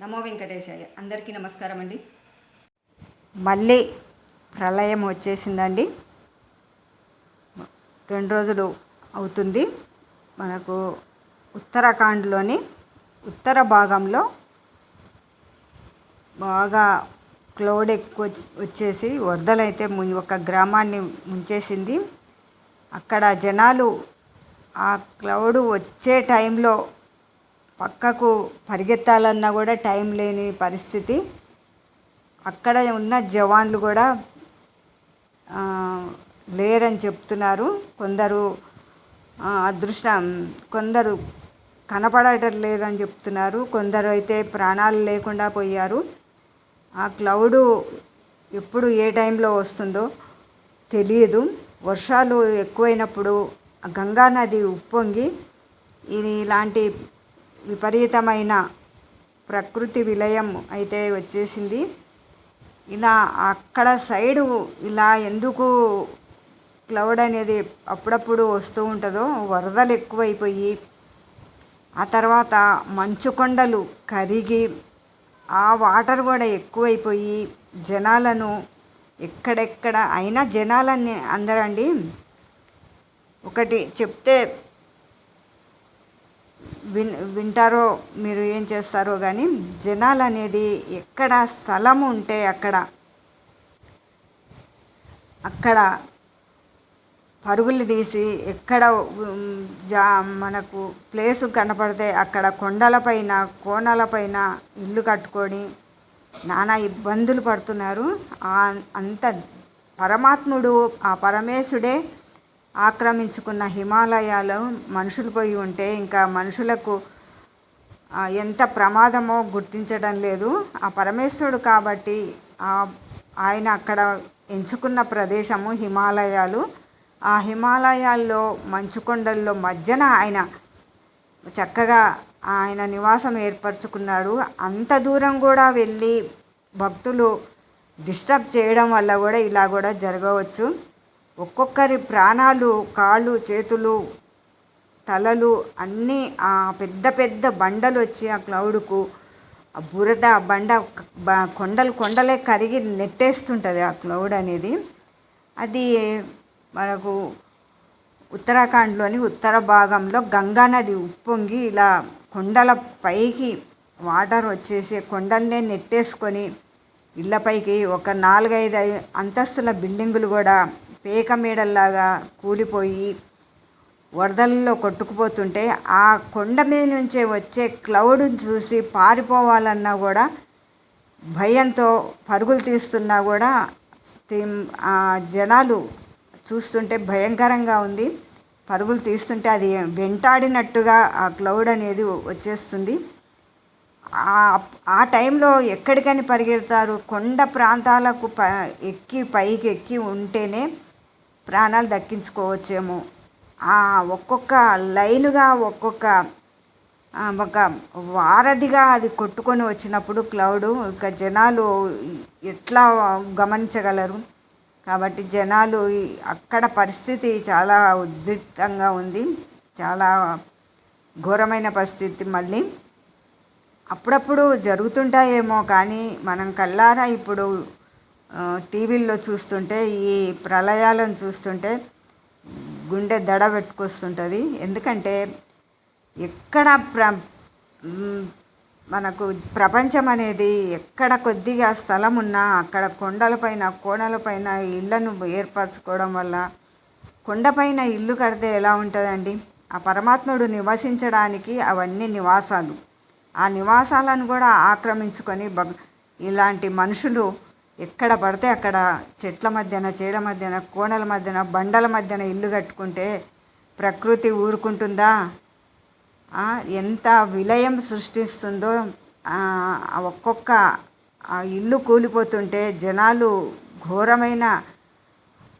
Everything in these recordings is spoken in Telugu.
నమో వెంకటేశాయ. అందరికీ నమస్కారం అండి మళ్ళీ ప్రళయం వచ్చేసిందండి. రెండు రోజులు అవుతుంది. మనకు ఉత్తరాఖండ్లోని ఉత్తర భాగంలో బాగా క్లౌడ్ ఎక్కువ వచ్చేసి వరదలైతే ము- ఒక గ్రామాన్ని ముంచేసింది. అక్కడ జనాలు ఆ క్లౌడ్ వచ్చే టైంలో పక్కకు పరిగెత్తాలన్నా కూడా టైం లేని పరిస్థితి. అక్కడ ఉన్న జవాన్లు కూడా లేరని చెప్తున్నారు. కొందరు అదృష్టం కొందరు కనపడటం లేదని చెప్తున్నారు. కొందరు అయితే ప్రాణాలు లేకుండా పోయారు. ఆ క్లౌడు ఎప్పుడు ఏ టైంలో వస్తుందో తెలియదు. వర్షాలు ఎక్కువైనప్పుడు గంగానది గంగా నది ఉప్పొంగి ఇది ఇలాంటి విపరీతమైన ప్రకృతి విలయం అయితే వచ్చేసింది. ఇలా అక్కడ సైడు ఇలా ఎందుకు క్లౌడ్ అనేది అప్పుడప్పుడు వస్తూ ఉంటుందో వరదలు ఎక్కువైపోయి ఆ తర్వాత మంచు కొండలు కరిగి ఆ వాటర్ కూడా ఎక్కువైపోయి జనాలను ఎక్కడెక్కడ అయినా జనాలన్నీ అందరండి. ఒకటి చెప్తే విన్ వింటారో మీరు ఏం చేస్తారో కానీ జనాలు అనేది ఎక్కడ స్థలం ఉంటే అక్కడ అక్కడ పరుగులు తీసి ఎక్కడ జా మనకు ప్లేస్ కనపడితే అక్కడ కొండలపైన కోనలపైన ఇల్లు కట్టుకొని నానా ఇబ్బందులు పడుతున్నారు. అంత పరమాత్ముడు ఆ పరమేశుడే ఆక్రమించుకున్న హిమాలయాలు మనుషులు పోయి ఉంటే ఇంకా మనుషులకు ఎంత ప్రమాదమో గుర్తించడం లేదు. ఆ పరమేశ్వరుడు కాబట్టి ఆయన అక్కడ ఎంచుకున్న ప్రదేశము హిమాలయాలు. ఆ హిమాలయాల్లో మంచుకొండల్లో మధ్యన ఆయన చక్కగా ఆయన నివాసం ఏర్పరచుకున్నాడు. అంత దూరం కూడా వెళ్ళి భక్తులు డిస్టర్బ్ చేయడం వల్ల కూడా ఇలా కూడా జరగవచ్చు. ఒక్కొక్కరి ప్రాణాలు కాళ్ళు చేతులు తలలు అన్నీ ఆ పెద్ద పెద్ద బండలు వచ్చి ఆ క్లౌడ్కు ఆ బురద బండ బ- కొండలు కొండలే కరిగి నెట్టేస్తుంటుంది ఆ క్లౌడ్ అనేది. అది మనకు ఉత్తరాఖండ్లోని ఉత్తర భాగంలో గంగా నది ఉప్పొంగి ఇలా కొండల పైకి వాటర్ వచ్చేసి కొండల్నే నెట్టేసుకొని ఇళ్ళపైకి ఒక నాలుగైదు అంతస్తుల బిల్డింగులు కూడా పేక మేడల్లాగా కూలిపోయి వరదల్లో కొట్టుకుపోతుంటే ఆ కొండ మీద నుంచే వచ్చే క్లౌడ్ చూసి పారిపోవాలన్నా కూడా భయంతో పరుగులు తీస్తున్నా కూడా ఆ జనాలు చూస్తుంటే భయంకరంగా ఉంది. పరుగులు తీస్తుంటే అది వెంటాడినట్టుగా ఆ క్లౌడ్ అనేది వచ్చేస్తుంది. ఆ- ఆ టైంలో ఎక్కడికని పరిగెడతారు? కొండ ప్రాంతాలకు ప ఎక్కి పైకి ఎక్కి ఉంటేనే ప్రాణాలు దక్కించుకోవచ్చేమో. ఆ ఒక్కొక్క లైనుగా ఒక్కొక్క ఒక వారధిగా అది కొట్టుకొని వచ్చినప్పుడు క్లౌడ్ ఇక జనాలు ఎట్లా గమనించగలరు? కాబట్టి జనాలు అక్కడ పరిస్థితి చాలా ఉద్రిక్తంగా ఉంది. చాలా ఘోరమైన పరిస్థితి మళ్ళీ. అప్పుడప్పుడు జరుగుతుంటాయేమో కానీ మనం కళ్ళారా ఇప్పుడు టీవీల్లో చూస్తుంటే ఈ ప్రళయాలను చూస్తుంటే గుండె దడ పెట్టుకొస్తుంటుంది. ఎందుకంటే ఎక్కడ ప్ర మనకు ప్రపంచం అనేది ఎక్కడ కొద్దిగా స్థలం ఉన్నా అక్కడ కొండలపైన కోణలపైన ఇళ్ళను ఏర్పరచుకోవడం వల్ల కొండపైన ఇల్లు కడితే ఎలా ఉంటుందండి? ఆ పరమాత్ముడు నివసించడానికి అవన్నీ నివాసాలు. ఆ నివాసాలను కూడా ఆక్రమించుకొని భగ్ ఇలాంటి మనుషులు ఎక్కడ పడితే అక్కడ చెట్ల మధ్యన చేల మధ్యన కోణల మధ్యన బండల మధ్యన ఇల్లు కట్టుకుంటే ప్రకృతి ఊరుకుంటుందా? ఎంత విలయం సృష్టిస్తుందో ఒక్కొక్క ఆ ఇల్లు కూలిపోతుంటే జనాలు ఘోరమైన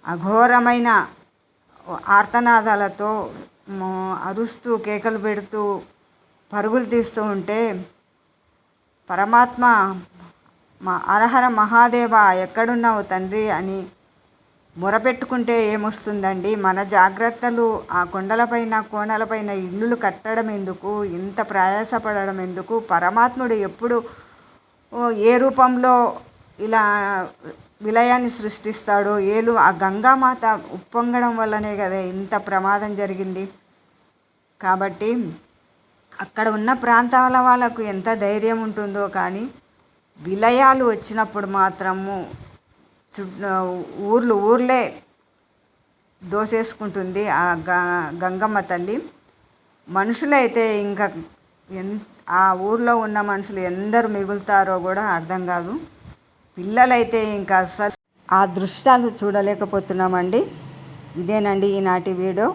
అఘోరమైన ఆర్తనాదాలతో అరుస్తూ కేకలు పెడుతూ పరుగులు తీస్తూ ఉంటే పరమాత్మ మా అరహర మహాదేవ ఎక్కడున్నావు తండ్రి అని మొరపెట్టుకుంటే ఏమొస్తుందండి? మన జాగ్రత్తలు ఆ కొండలపైన కోణలపైన ఇల్లులు కట్టడం ఎందుకు? ఇంత ప్రయాసపడడం ఎందుకు? పరమాత్ముడు ఎప్పుడు ఓ ఏ రూపంలో ఇలా విలయాన్ని సృష్టిస్తాడో? ఏలు ఆ గంగామాత ఉప్పొంగడం వల్లనే కదా ఇంత ప్రమాదం జరిగింది. కాబట్టి అక్కడ ఉన్న ప్రాంతాల వాళ్ళకు ఎంత ధైర్యం ఉంటుందో కానీ విలయాలు వచ్చినప్పుడు మాత్రము ఊర్లు ఊర్లే దోసేసుకుంటుంది ఆ గ గంగమ్మ తల్లి. మనుషులైతే ఇంకా ఎన్ ఆ ఊర్లో ఉన్న మనుషులు ఎందరు మిగులుతారో కూడా అర్థం కాదు. పిల్లలైతే ఇంకా అసలు ఆ దృశ్యాలు చూడలేకపోతున్నామండి. ఇదేనండి ఈనాటి వీడియో.